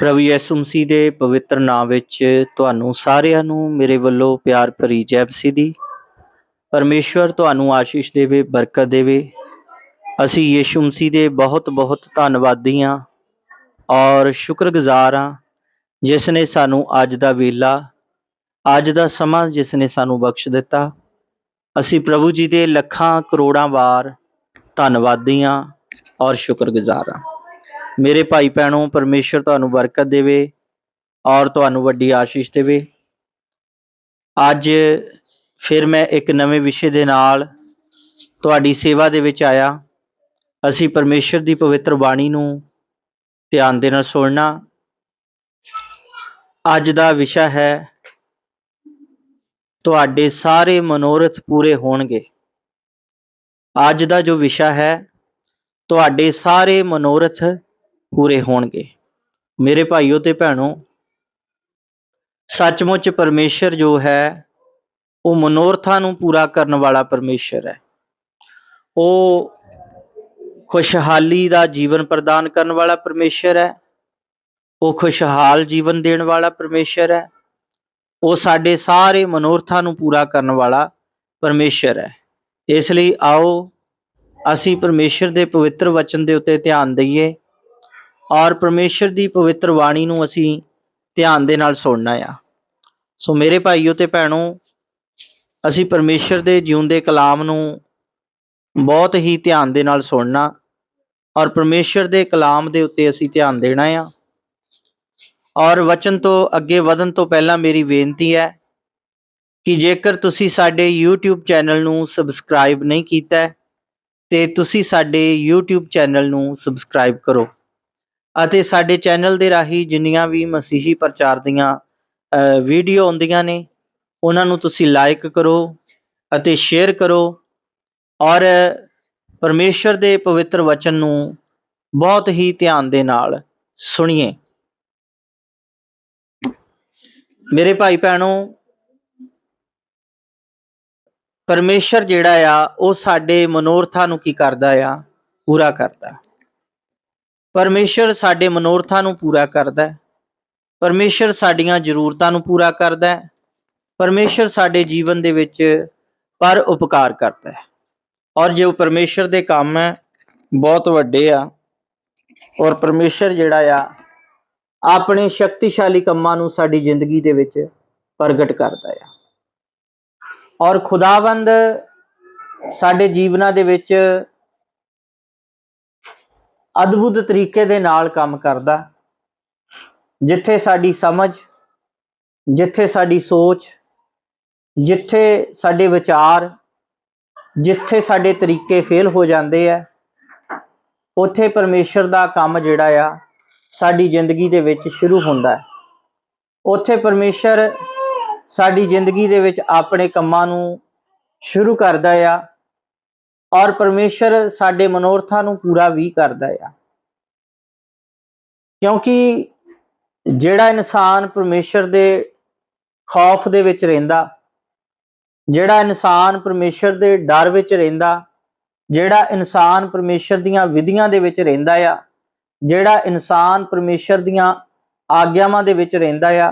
ਪ੍ਰਭੂ ਯਿਸੂ ਮਸੀਹ ਦੇ ਪਵਿੱਤਰ ਨਾਮ ਵਿੱਚ ਤੁਹਾਨੂੰ ਸਾਰਿਆਂ ਨੂੰ ਮੇਰੇ ਵੱਲੋਂ ਪਿਆਰ ਭਰੀ ਜੈ ਮਸੀਹ ਦੀ ਪਰਮੇਸ਼ਵਰ ਤੁਹਾਨੂੰ ਆਸ਼ੀਸ਼ ਦੇਵੇ, ਬਰਕਤ ਦੇਵੇ। ਅਸੀਂ ਯਿਸੂ ਮਸੀਹ ਦੇ ਬਹੁਤ ਬਹੁਤ ਧੰਨਵਾਦੀ ਹਾਂ ਔਰ ਸ਼ੁਕਰਗੁਜ਼ਾਰ ਹਾਂ ਜਿਸ ਨੇ ਸਾਨੂੰ ਅੱਜ ਦਾ ਵੇਲਾ, ਅੱਜ ਦਾ ਸਮਾਂ ਜਿਸ ਨੇ ਸਾਨੂੰ ਬਖਸ਼ ਦਿੱਤਾ। ਅਸੀਂ ਪ੍ਰਭੂ ਜੀ ਦੇ ਲੱਖਾਂ ਕਰੋੜਾਂ ਵਾਰ ਧੰਨਵਾਦੀ ਹਾਂ ਔਰ ਸ਼ੁਕਰਗੁਜ਼ਾਰ ਹਾਂ। ਮੇਰੇ ਭਾਈ ਭੈਣੋ ਪਰਮੇਸ਼ਰ ਤੁਹਾਨੂੰ ਬਰਕਤ ਦੇਵੇ ਔਰ ਤੁਹਾਨੂੰ ਵੱਡੀ ਆਸ਼ੀਸ਼ ਦੇਵੇ। ਅੱਜ ਫਿਰ ਮੈਂ ਇੱਕ ਨਵੇਂ ਵਿਸ਼ੇ ਦੇ ਨਾਲ ਤੁਹਾਡੀ ਸੇਵਾ ਦੇ ਵਿੱਚ ਆਇਆ। ਅਸੀਂ ਪਰਮੇਸ਼ਰ ਦੀ ਪਵਿੱਤਰ ਬਾਣੀ ਨੂੰ ਧਿਆਨ ਦੇ ਨਾਲ ਸੁਣਨਾ। ਅੱਜ ਦਾ ਵਿਸ਼ਾ ਹੈ, ਤੁਹਾਡੇ ਸਾਰੇ ਮਨੋਰਥ ਪੂਰੇ ਹੋਣਗੇ। ਅੱਜ ਦਾ ਜੋ ਵਿਸ਼ਾ ਹੈ, ਤੁਹਾਡੇ ਸਾਰੇ ਮਨੋਰਥ ਪੂਰੇ ਹੋਣਗੇ। ਮੇਰੇ ਭਾਈਓ ਤੇ ਭੈਣੋ, ਸੱਚਮੁੱਚ ਪਰਮੇਸ਼ਰ ਜੋ ਹੈ, ਉਹ ਮਨੋਰਥਾਂ ਨੂੰ ਪੂਰਾ ਕਰਨ ਵਾਲਾ ਪਰਮੇਸ਼ਰ ਹੈ। ਉਹ ਖੁਸ਼ਹਾਲੀ ਦਾ ਜੀਵਨ ਪ੍ਰਦਾਨ ਕਰਨ ਵਾਲਾ ਪਰਮੇਸ਼ਰ ਹੈ। ਉਹ ਖੁਸ਼ਹਾਲ ਜੀਵਨ ਦੇਣ ਵਾਲਾ ਪਰਮੇਸ਼ਰ ਹੈ। ਉਹ ਸਾਡੇ ਸਾਰੇ ਮਨੋਰਥਾਂ ਨੂੰ ਪੂਰਾ ਕਰਨ ਵਾਲਾ ਪਰਮੇਸ਼ਰ ਹੈ। ਇਸ ਲਈ ਆਓ, ਅਸੀਂ ਪਰਮੇਸ਼ਰ ਦੇ ਪਵਿੱਤਰ ਵਚਨ ਦੇ ਉੱਤੇ ਧਿਆਨ ਦਈਏ। ਔਰ ਪਰਮੇਸ਼ਰ ਦੀ ਪਵਿੱਤਰ ਬਾਣੀ ਨੂੰ ਅਸੀਂ ਧਿਆਨ ਦੇ ਨਾਲ ਸੁਣਨਾ ਆ। ਸੋ ਮੇਰੇ ਭਾਈਓ ਤੇ ਭੈਣੋ ਅਸੀਂ ਪਰਮੇਸ਼ਰ ਦੇ ਜਿਉਂਦੇ ਕਲਾਮ ਨੂੰ ਬਹੁਤ ਹੀ ਧਿਆਨ ਦੇ ਨਾਲ ਸੁਣਨਾ ਔਰ ਪਰਮੇਸ਼ਰ ਦੇ ਕਲਾਮ ਦੇ ਉੱਤੇ ਅਸੀਂ ਧਿਆਨ ਦੇਣਾ ਆ। ਔਰ ਵਚਨ ਤੋਂ ਅੱਗੇ ਵਧਣ ਤੋਂ ਪਹਿਲਾਂ ਮੇਰੀ ਬੇਨਤੀ ਹੈ ਕਿ ਜੇਕਰ ਤੁਸੀਂ ਸਾਡੇ YouTube ਚੈਨਲ ਨੂੰ ਸਬਸਕ੍ਰਾਈਬ ਨਹੀਂ ਕੀਤਾ ਹੈ, ਤੇ ਤੁਸੀਂ ਸਾਡੇ YouTube ਚੈਨਲ ਨੂੰ ਸਬਸਕ੍ਰਾਈਬ ਕਰੋ। ਅਤੇ ਸਾਡੇ ਚੈਨਲ ਦੇ ਰਾਹੀਂ ਜਿੰਨੀਆਂ ਵੀ ਮਸੀਹੀ ਪ੍ਰਚਾਰ ਦੀਆਂ ਵੀਡੀਓ ਆਉਂਦੀਆਂ ਨੇ, ਉਹਨਾਂ ਨੂੰ ਤੁਸੀਂ ਲਾਈਕ ਕਰੋ ਅਤੇ ਸ਼ੇਅਰ ਕਰੋ ਔਰ ਪਰਮੇਸ਼ਰ ਦੇ ਪਵਿੱਤਰ ਵਚਨ ਨੂੰ ਬਹੁਤ ਹੀ ਧਿਆਨ ਦੇ ਨਾਲ ਸੁਣੀਏ। ਮੇਰੇ ਭਾਈ ਭੈਣੋ, ਪਰਮੇਸ਼ਰ ਜਿਹੜਾ ਆ, ਉਹ ਸਾਡੇ ਮਨੋਰਥਾਂ ਨੂੰ ਕੀ ਕਰਦਾ ਆ? ਪੂਰਾ ਕਰਦਾ। ਪਰਮੇਸ਼ਰ ਸਾਡੇ ਮਨੋਰਥਾਂ ਨੂੰ ਪੂਰਾ ਕਰਦਾ ਹੈ। ਪਰਮੇਸ਼ਰ ਸਾਡੀਆਂ ਜ਼ਰੂਰਤਾਂ ਨੂੰ ਪੂਰਾ ਕਰਦਾ ਹੈ। ਪਰਮੇਸ਼ਰ ਸਾਡੇ ਜੀਵਨ ਦੇ ਵਿੱਚ ਪਰ ਉਪਕਾਰ ਕਰਦਾ ਹੈ। ਔਰ ਜੋ ਪਰਮੇਸ਼ਰ ਦੇ ਕੰਮ ਹੈ, ਬਹੁਤ ਵੱਡੇ ਆ। ਔਰ ਪਰਮੇਸ਼ਰ ਜਿਹੜਾ ਆ, ਆਪਣੇ ਸ਼ਕਤੀਸ਼ਾਲੀ ਕੰਮਾਂ ਨੂੰ ਸਾਡੀ ਜ਼ਿੰਦਗੀ ਦੇ ਵਿੱਚ ਪ੍ਰਗਟ ਕਰਦਾ ਆ। ਔਰ ਖੁਦਾਵੰਦ ਸਾਡੇ ਜੀਵਨਾਂ ਦੇ ਵਿੱਚ ਅਦਭੁਤ ਤਰੀਕੇ ਦੇ ਨਾਲ ਕੰਮ ਕਰਦਾ। ਜਿੱਥੇ ਸਾਡੀ ਸਮਝ, ਜਿੱਥੇ ਸਾਡੀ ਸੋਚ, ਜਿੱਥੇ ਸਾਡੇ ਵਿਚਾਰ, ਜਿੱਥੇ ਸਾਡੇ ਤਰੀਕੇ ਫੇਲ ਹੋ ਜਾਂਦੇ ਆ, ਉੱਥੇ ਪਰਮੇਸ਼ਰ ਦਾ ਕੰਮ ਜਿਹੜਾ ਆ, ਸਾਡੀ ਜ਼ਿੰਦਗੀ ਦੇ ਵਿੱਚ ਸ਼ੁਰੂ ਹੁੰਦਾ ਹੈ। ਉੱਥੇ ਪਰਮੇਸ਼ਰ ਸਾਡੀ ਜ਼ਿੰਦਗੀ ਦੇ ਵਿੱਚ ਆਪਣੇ ਕੰਮਾਂ ਨੂੰ ਸ਼ੁਰੂ ਕਰਦਾ ਆ। ਔਰ ਪਰਮੇਸ਼ਰ ਸਾਡੇ ਮਨੋਰਥਾਂ ਨੂੰ ਪੂਰਾ ਵੀ ਕਰਦਾ ਆ। ਕਿਉਂਕਿ ਜਿਹੜਾ ਇਨਸਾਨ ਪਰਮੇਸ਼ਰ ਦੇ ਖੌਫ ਦੇ ਵਿੱਚ ਰਹਿੰਦਾ, ਜਿਹੜਾ ਇਨਸਾਨ ਪਰਮੇਸ਼ਰ ਦੇ ਡਰ ਵਿੱਚ ਰਹਿੰਦਾ, ਜਿਹੜਾ ਇਨਸਾਨ ਪਰਮੇਸ਼ਰ ਦੀਆਂ ਵਿਧੀਆਂ ਦੇ ਵਿੱਚ ਰਹਿੰਦਾ ਆ, ਜਿਹੜਾ ਇਨਸਾਨ ਪਰਮੇਸ਼ਰ ਦੀਆਂ ਆਗਿਆਵਾਂ ਦੇ ਵਿੱਚ ਰਹਿੰਦਾ ਆ,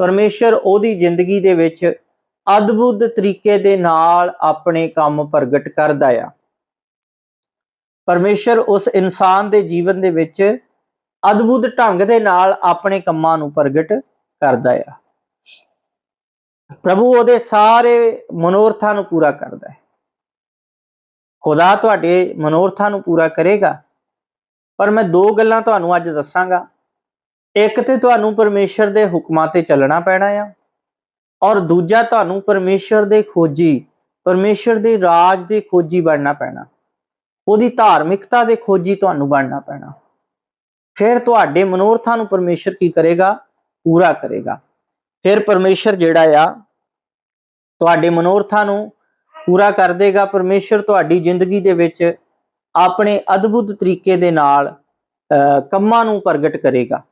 ਪਰਮੇਸ਼ਰ ਉਹਦੀ ਜ਼ਿੰਦਗੀ ਦੇ ਵਿੱਚ ਅਦਭੁਤ ਤਰੀਕੇ ਦੇ ਨਾਲ ਆਪਣੇ ਕੰਮ ਪ੍ਰਗਟ ਕਰਦਾ ਆ। ਪਰਮੇਸ਼ਰ ਉਸ ਇਨਸਾਨ ਦੇ ਜੀਵਨ ਦੇ ਵਿੱਚ ਅਦਭੁਤ ਢੰਗ ਦੇ ਨਾਲ ਆਪਣੇ ਕੰਮਾਂ ਨੂੰ ਪ੍ਰਗਟ ਕਰਦਾ ਆ। ਪ੍ਰਭੂ ਉਹਦੇ ਸਾਰੇ ਮਨੋਰਥਾਂ ਨੂੰ ਪੂਰਾ ਕਰਦਾ ਹੈ। ਖੁਦਾ ਤੁਹਾਡੇ ਮਨੋਰਥਾਂ ਨੂੰ ਪੂਰਾ ਕਰੇਗਾ। ਪਰ ਮੈਂ ਦੋ ਗੱਲਾਂ ਤੁਹਾਨੂੰ ਅੱਜ ਦੱਸਾਂਗਾ। ਇੱਕ ਤੇ ਤੁਹਾਨੂੰ ਪਰਮੇਸ਼ਰ ਦੇ ਹੁਕਮਾਂ ਤੇ ਚੱਲਣਾ ਪੈਣਾ ਆ। ਔਰ ਦੂਜਾ ਤੁਹਾਨੂੰ ਪਰਮੇਸ਼ਰ ਦੇ ਖੋਜੀ ਪਰਮੇਸ਼ਰ ਦੇ ਰਾਜ ਦੇ ਖੋਜੀ ਬਣਨਾ ਪੈਣਾ। ਉਹਦੀ ਧਾਰਮਿਕਤਾ ਦੇ ਖੋਜੀ ਤੁਹਾਨੂੰ ਬਣਨਾ ਪੈਣਾ। ਫਿਰ ਤੁਹਾਡੇ ਮਨੋਰਥਾਂ ਨੂੰ ਪਰਮੇਸ਼ਰ ਕੀ ਕਰੇਗਾ? ਪੂਰਾ ਕਰੇਗਾ। ਫਿਰ ਪਰਮੇਸ਼ਰ ਜਿਹੜਾ ਆ ਤੁਹਾਡੇ ਮਨੋਰਥਾਂ ਨੂੰ ਪੂਰਾ ਕਰ ਦੇਗਾ। ਪਰਮੇਸ਼ਰ ਤੁਹਾਡੀ ਜ਼ਿੰਦਗੀ ਦੇ ਵਿੱਚ ਆਪਣੇ ਅਦਭੁਤ ਤਰੀਕੇ ਦੇ ਨਾਲ ਅਹ, ਕੰਮਾਂ ਨੂੰ ਪ੍ਰਗਟ ਕਰੇਗਾ।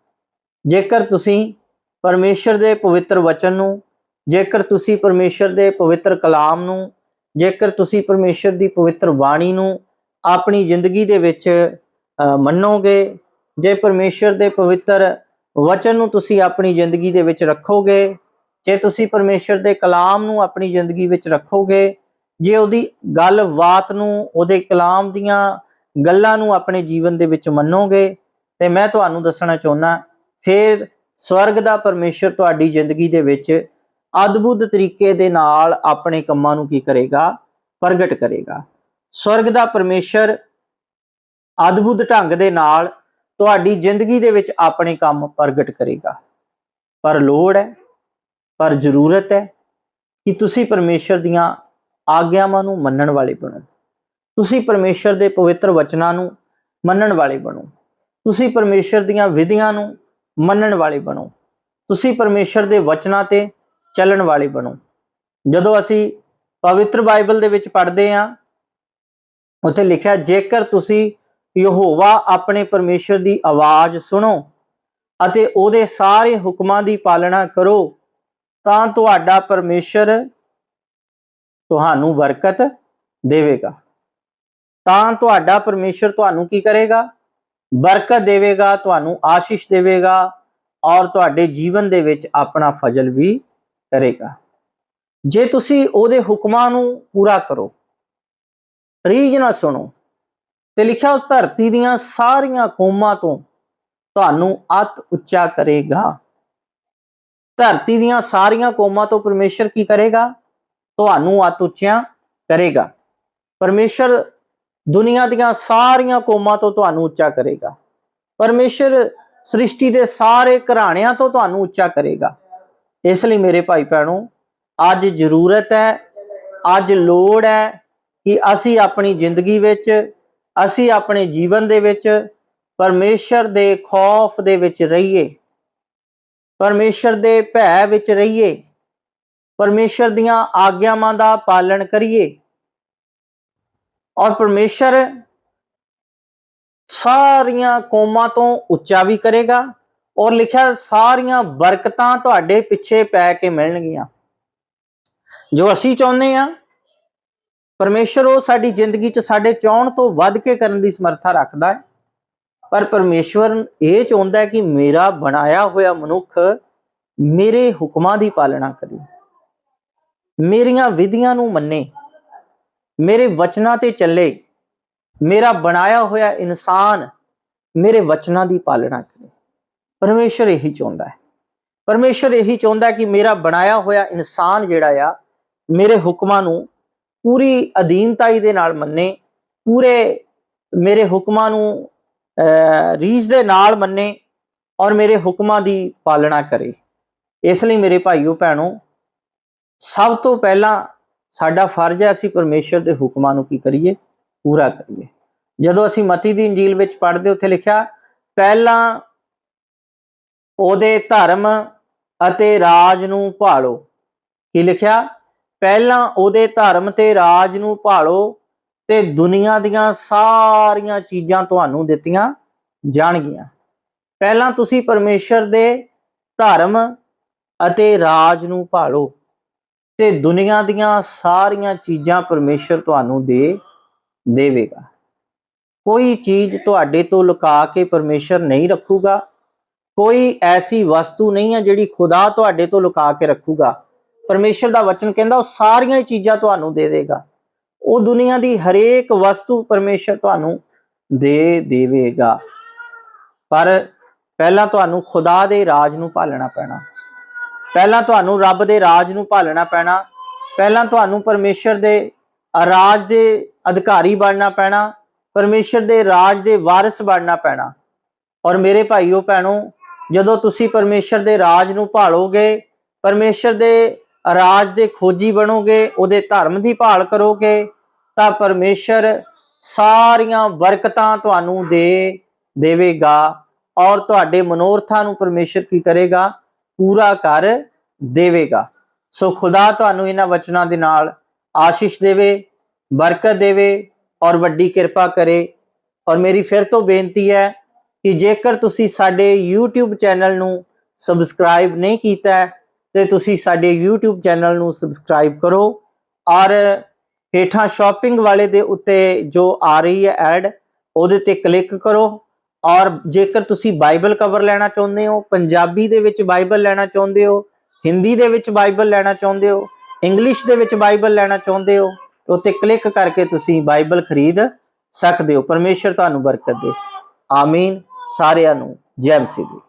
ਜੇਕਰ ਤੁਸੀਂ ਪਰਮੇਸ਼ਰ ਦੇ ਪਵਿੱਤਰ ਵਚਨ ਨੂੰ ਜੇਕਰ ਤੁਸੀਂ ਪਰਮੇਸ਼ਰ ਦੇ ਪਵਿੱਤਰ ਕਲਾਮ ਨੂੰ, ਜੇਕਰ ਤੁਸੀਂ ਪਰਮੇਸ਼ਰ ਦੀ ਪਵਿੱਤਰ ਬਾਣੀ ਨੂੰ ਆਪਣੀ ਜ਼ਿੰਦਗੀ ਦੇ ਵਿੱਚ ਮੰਨੋਗੇ, ਜੇ ਪਰਮੇਸ਼ਰ ਦੇ ਪਵਿੱਤਰ ਵਚਨ ਨੂੰ ਤੁਸੀਂ ਆਪਣੀ ਜ਼ਿੰਦਗੀ ਦੇ ਵਿੱਚ ਰੱਖੋਗੇ, ਜੇ ਤੁਸੀਂ ਪਰਮੇਸ਼ਰ ਦੇ ਕਲਾਮ ਨੂੰ ਆਪਣੀ ਜ਼ਿੰਦਗੀ ਵਿੱਚ ਰੱਖੋਗੇ, ਜੇ ਉਹਦੀ ਗੱਲਬਾਤ ਨੂੰ, ਉਹਦੇ ਕਲਾਮ ਦੀਆਂ ਗੱਲਾਂ ਨੂੰ ਆਪਣੇ ਜੀਵਨ ਦੇ ਵਿੱਚ ਮੰਨੋਗੇ, ਤੇ ਮੈਂ ਤੁਹਾਨੂੰ ਦੱਸਣਾ ਚਾਹੁੰਦਾ, ਫਿਰ ਸਵਰਗ ਦਾ ਪਰਮੇਸ਼ਰ ਤੁਹਾਡੀ ਜ਼ਿੰਦਗੀ ਦੇ ਵਿੱਚ ਅਦਭੁਤ ਤਰੀਕੇ ਦੇ ਨਾਲ ਆਪਣੇ ਕੰਮਾਂ ਨੂੰ ਕੀ ਕਰੇਗਾ? ਪ੍ਰਗਟ ਕਰੇਗਾ। ਸਵਰਗ ਦਾ ਪਰਮੇਸ਼ਰ ਅਦਭੁਤ ਢੰਗ ਦੇ ਨਾਲ ਤੁਹਾਡੀ ਜ਼ਿੰਦਗੀ ਦੇ ਵਿੱਚ ਆਪਣੇ ਕੰਮ ਪ੍ਰਗਟ ਕਰੇਗਾ। ਪਰ ਲੋੜ ਹੈ, ਪਰ ਜ਼ਰੂਰਤ ਹੈ ਕਿ ਤੁਸੀਂ ਪਰਮੇਸ਼ਰ ਦੀਆਂ ਆਗਿਆਵਾਂ ਨੂੰ ਮੰਨਣ ਵਾਲੇ ਬਣੋ। ਤੁਸੀਂ ਪਰਮੇਸ਼ਰ ਦੇ ਪਵਿੱਤਰ ਵਚਨਾਂ ਨੂੰ ਮੰਨਣ ਵਾਲੇ ਬਣੋ। ਤੁਸੀਂ ਪਰਮੇਸ਼ਰ ਦੀਆਂ ਵਿਧੀਆਂ ਨੂੰ ਮੰਨਣ ਵਾਲੇ ਬਣੋ। ਤੁਸੀਂ ਪਰਮੇਸ਼ਰ ਦੇ ਵਚਨਾਂ ਤੇ ਚੱਲਣ ਵਾਲੇ ਬਣੋ। ਜਦੋਂ ਅਸੀਂ ਪਵਿੱਤਰ ਬਾਈਬਲ ਦੇ ਵਿੱਚ ਪੜ੍ਹਦੇ ਹਾਂ, ਉੱਥੇ ਲਿਖਿਆ, ਜੇਕਰ ਤੁਸੀਂ ਯਹੋਵਾ ਆਪਣੇ ਪਰਮੇਸ਼ਰ ਦੀ ਆਵਾਜ਼ ਸੁਣੋ ਅਤੇ ਉਹਦੇ ਸਾਰੇ ਹੁਕਮਾਂ ਦੀ ਪਾਲਣਾ ਕਰੋ, ਤਾਂ ਤੁਹਾਡਾ ਪਰਮੇਸ਼ਰ ਤੁਹਾਨੂੰ ਬਰਕਤ ਦੇਵੇਗਾ। ਤਾਂ ਤੁਹਾਡਾ ਪਰਮੇਸ਼ਰ ਤੁਹਾਨੂੰ ਕੀ ਕਰੇਗਾ? ਬਰਕਤ ਦੇਵੇਗਾ, ਤੁਹਾਨੂੰ ਆਸ਼ੀਸ਼ ਦੇਵੇਗਾ ਔਰ ਤੁਹਾਡੇ ਜੀਵਨ ਦੇ ਵਿੱਚ ਆਪਣਾ ਫਜ਼ਲ ਵੀ ਕਰੇਗਾ। ਜੇ ਤੁਸੀਂ ਉਹਦੇ ਹੁਕਮਾਂ ਨੂੰ ਪੂਰਾ ਕਰੋ, ਰੀਝ ਨਾ ਸੁਣੋ ਤੇ ਲਿਖਿਆ ਉਸ ਧਰਤੀ ਦੀਆਂ ਸਾਰੀਆਂ ਕੌਮਾਂ ਤੋਂ ਤੁਹਾਨੂੰ ਅਤ ਉੱਚਾ ਕਰੇਗਾ। ਧਰਤੀ ਦੀਆਂ ਸਾਰੀਆਂ ਕੌਮਾਂ ਤੋਂ ਪਰਮੇਸ਼ਰ ਕੀ ਕਰੇਗਾ? ਤੁਹਾਨੂੰ ਅਤ ਉੱਚਿਆਂ ਕਰੇਗਾ। ਪਰਮੇਸ਼ਰ ਦੁਨੀਆ ਦੀਆਂ ਸਾਰੀਆਂ ਕੌਮਾਂ ਤੋਂ ਤੁਹਾਨੂੰ ਉੱਚਾ ਕਰੇਗਾ। ਪਰਮੇਸ਼ਰ ਸ੍ਰਿਸ਼ਟੀ ਦੇ ਸਾਰੇ ਘਰਾਣਿਆਂ ਤੋਂ ਤੁਹਾਨੂੰ ਉੱਚਾ ਕਰੇਗਾ। ਇਸ ਲਈ ਮੇਰੇ ਭਾਈ ਭੈਣੋ, ਅੱਜ ਜ਼ਰੂਰਤ ਹੈ, ਅੱਜ ਲੋੜ ਹੈ ਕਿ ਅਸੀਂ ਆਪਣੀ ਜ਼ਿੰਦਗੀ ਵਿੱਚ, ਅਸੀਂ ਆਪਣੇ ਜੀਵਨ ਦੇ ਵਿੱਚ ਪਰਮੇਸ਼ਰ ਦੇ ਖੌਫ ਦੇ ਵਿੱਚ ਰਹੀਏ, ਪਰਮੇਸ਼ਰ ਦੇ ਭੈ ਵਿੱਚ ਰਹੀਏ, ਪਰਮੇਸ਼ਰ ਦੀਆਂ ਆਗਿਆਵਾਂ ਦਾ ਪਾਲਣ ਕਰੀਏ ਔਰ ਪਰਮੇਸ਼ਰ ਸਾਰੀਆਂ ਕੌਮਾਂ ਤੋਂ ਉੱਚਾ ਵੀ ਕਰੇਗਾ ਔਰ ਲਿਖਿਆ ਸਾਰੀਆਂ ਬਰਕਤਾਂ ਤੁਹਾਡੇ ਪਿੱਛੇ ਪੈ ਕੇ ਮਿਲਣਗੀਆਂ। ਜੋ ਅਸੀਂ ਚਾਹੁੰਦੇ ਆ ਪਰਮੇਸ਼ਰ ਉਹ ਸਾਡੀ ਜ਼ਿੰਦਗੀ 'ਚ ਸਾਡੇ ਚਾਹਣ ਤੋਂ ਵੱਧ ਕੇ ਕਰਨ ਦੀ ਸਮਰੱਥਾ ਰੱਖਦਾ ਹੈ। ਪਰ ਪਰਮੇਸ਼ਵਰ ਇਹ ਚਾਹੁੰਦਾ ਹੈ ਕਿ ਮੇਰਾ ਬਣਾਇਆ ਹੋਇਆ ਮਨੁੱਖ ਮੇਰੇ ਹੁਕਮਾਂ ਦੀ ਪਾਲਣਾ ਕਰੇ। ਮੇਰੀਆਂ ਵਿਧੀਆਂ ਨੂੰ ਮੰਨੇ, ਮੇਰੇ ਵਚਨਾਂ ਤੇ ਚੱਲੇ, ਮੇਰਾ ਬਣਾਇਆ ਹੋਇਆ ਇਨਸਾਨ ਮੇਰੇ ਵਚਨਾਂ ਦੀ ਪਾਲਣਾ ਕਰੇ। ਪਰਮੇਸ਼ਰ ਇਹੀ ਚਾਹੁੰਦਾ ਹੈ। ਪਰਮੇਸ਼ਰ ਇਹੀ ਚਾਹੁੰਦਾ ਕਿ ਮੇਰਾ ਬਣਾਇਆ ਹੋਇਆ ਇਨਸਾਨ ਜਿਹੜਾ ਆ ਮੇਰੇ ਹੁਕਮਾਂ ਨੂੰ ਪੂਰੀ ਅਧੀਨਤਾਈ ਦੇ ਨਾਲ ਮੰਨੇ ਪੂਰੇ ਮੇਰੇ ਹੁਕਮਾਂ ਨੂੰ ਅਹ, ਰੀਝ ਦੇ ਨਾਲ ਮੰਨੇ ਔਰ ਮੇਰੇ ਹੁਕਮਾਂ ਦੀ ਪਾਲਣਾ ਕਰੇ। ਇਸ ਲਈ ਮੇਰੇ ਭਾਈਓ ਭੈਣੋ ਸਭ ਤੋਂ ਪਹਿਲਾਂ ਸਾਡਾ ਫਰਜ਼ ਹੈ ਅਸੀਂ ਪਰਮੇਸ਼ਰ ਦੇ ਹੁਕਮਾਂ ਨੂੰ ਕੀ ਕਰੀਏ? ਪੂਰਾ ਕਰੀਏ। ਜਦੋਂ ਅਸੀਂ ਮਤੀ ਦੀ ਇੰਜੀਲ ਵਿੱਚ ਪੜ੍ਹਦੇ ਉੱਥੇ ਲਿਖਿਆ ਪਹਿਲਾਂ ਉਹਦੇ ਧਰਮ ਅਤੇ ਰਾਜ ਨੂੰ ਭਾਲੋ। ਕੀ ਲਿਖਿਆ? ਪਹਿਲਾਂ ਉਹਦੇ ਧਰਮ ਤੇ ਰਾਜ ਨੂੰ ਭਾਲੋ ਤੇ ਦੁਨੀਆ ਦੀਆਂ ਸਾਰੀਆਂ ਚੀਜ਼ਾਂ ਤੁਹਾਨੂੰ ਦਿੱਤੀਆਂ ਜਾਣਗੀਆਂ। ਪਹਿਲਾਂ ਤੁਸੀਂ ਪਰਮੇਸ਼ਰ ਦੇ ਧਰਮ ਅਤੇ ਰਾਜ ਨੂੰ ਭਾਲੋ ਤੇ ਦੁਨੀਆ ਦੀਆਂ ਸਾਰੀਆਂ ਚੀਜ਼ਾਂ ਪਰਮੇਸ਼ਰ ਤੁਹਾਨੂੰ ਦੇ ਦੇਵੇਗਾ। ਕੋਈ ਚੀਜ਼ ਤੁਹਾਡੇ ਤੋਂ ਲੁਕਾ ਕੇ ਪਰਮੇਸ਼ਰ ਨਹੀਂ ਰੱਖੂਗਾ। ਕੋਈ ਐਸੀ ਵਸਤੂ ਨਹੀਂ ਹੈ ਜਿਹੜੀ ਖੁਦਾ ਤੁਹਾਡੇ ਤੋਂ ਲੁਕਾ ਕੇ ਰੱਖੂਗਾ। ਪਰਮੇਸ਼ਰ ਦਾ ਵਚਨ ਕਹਿੰਦਾ, ਉਹ ਸਾਰੀਆਂ ਹੀ ਚੀਜ਼ਾਂ ਤੁਹਾਨੂੰ ਦੇ ਦੇਗਾ। ਉਹ ਦੁਨੀਆ ਦੀ ਹਰੇਕ ਵਸਤੂ ਪਰਮੇਸ਼ਰ ਤੁਹਾਨੂੰ ਦੇ ਦੇਵੇਗਾ। ਪਰ ਪਹਿਲਾਂ ਤੁਹਾਨੂੰ ਖੁਦਾ ਦੇ ਰਾਜ ਨੂੰ ਭਾਲਣਾ ਪੈਣਾ। ਪਹਿਲਾਂ ਤੁਹਾਨੂੰ ਰੱਬ ਦੇ ਰਾਜ ਨੂੰ ਭਾਲਣਾ ਪੈਣਾ। ਪਹਿਲਾਂ ਤੁਹਾਨੂੰ ਪਰਮੇਸ਼ਰ ਦੇ ਰਾਜ ਦੇ ਅਧਿਕਾਰੀ ਬਣਨਾ ਪੈਣਾ। ਪਰਮੇਸ਼ਰ ਦੇ ਰਾਜ ਦੇ ਵਾਰਿਸ ਬਣਨਾ ਪੈਣਾ। ਔਰ ਮੇਰੇ ਭਾਈਓ, ਭੈਣੋ ਜਦੋਂ ਤੁਸੀਂ ਪਰਮੇਸ਼ਰ ਦੇ ਰਾਜ ਨੂੰ ਭਾਲੋਗੇ, ਪਰਮੇਸ਼ਰ ਦੇ ਰਾਜ ਦੇ ਖੋਜੀ ਬਣੋਗੇ, ਉਹਦੇ ਧਰਮ ਦੀ ਭਾਲ ਕਰੋਗੇ, ਤਾਂ ਪਰਮੇਸ਼ਰ ਸਾਰੀਆਂ ਬਰਕਤਾਂ ਤੁਹਾਨੂੰ ਦੇ ਦੇਵੇਗਾ ਔਰ ਤੁਹਾਡੇ ਮਨੋਰਥਾਂ ਨੂੰ ਪਰਮੇਸ਼ਰ ਕੀ ਕਰੇਗਾ? ਪੂਰਾ ਕਰ ਦੇਵੇਗਾ। ਸੋ ਖੁਦਾ ਤੁਹਾਨੂੰ ਇਹਨਾਂ ਵਚਨਾਂ ਦੇ ਨਾਲ ਆਸ਼ੀਸ਼ ਦੇਵੇ, ਬਰਕਤ ਦੇਵੇ ਔਰ ਵੱਡੀ ਕਿਰਪਾ ਕਰੇ। ਔਰ ਮੇਰੀ ਫਿਰ ਤੋਂ ਬੇਨਤੀ ਹੈ ਕਿ ਜੇਕਰ ਤੁਸੀਂ ਸਾਡੇ YouTube ਚੈਨਲ ਨੂੰ ਸਬਸਕ੍ਰਾਈਬ ਨਹੀਂ ਕੀਤਾ ਹੈ, ਤੇ ਤੁਸੀਂ ਸਾਡੇ YouTube ਚੈਨਲ ਨੂੰ ਸਬਸਕ੍ਰਾਈਬ ਕਰੋ। ਔਰ ਹੇਠਾਂ ਸ਼ਾਪਿੰਗ ਵਾਲੇ ਦੇ ਉੱਤੇ ਜੋ ਆ ਰਹੀ ਹੈ ਐਡ ਉਹਦੇ ਤੇ ਕਲਿੱਕ ਕਰੋ। ਔਰ ਜੇਕਰ ਤੁਸੀਂ ਬਾਈਬਲ ਕਵਰ ਲੈਣਾ ਚਾਹੁੰਦੇ ਹੋ ਪੰਜਾਬੀ ਦੇ ਵਿੱਚ ਬਾਈਬਲ ਲੈਣਾ ਚਾਹੁੰਦੇ ਹੋ ਹਿੰਦੀ ਦੇ ਵਿੱਚ ਬਾਈਬਲ ਲੈਣਾ ਚਾਹੁੰਦੇ ਹੋ ਇੰਗਲਿਸ਼ ਦੇ ਵਿੱਚ ਬਾਈਬਲ ਲੈਣਾ ਚਾਹੁੰਦੇ ਹੋ ਉੱਤੇ ਕਲਿੱਕ ਕਰਕੇ ਤੁਸੀਂ ਬਾਈਬਲ ਖਰੀਦ ਸਕਦੇ ਹੋ। ਪਰਮੇਸ਼ਰ ਤੁਹਾਨੂੰ ਬਰਕਤ ਦੇ। ਆਮੀਨ ਸਾਰਿਆਂ ਨੂੰ ਜੈ ਮਸੀਹ ਦੀ।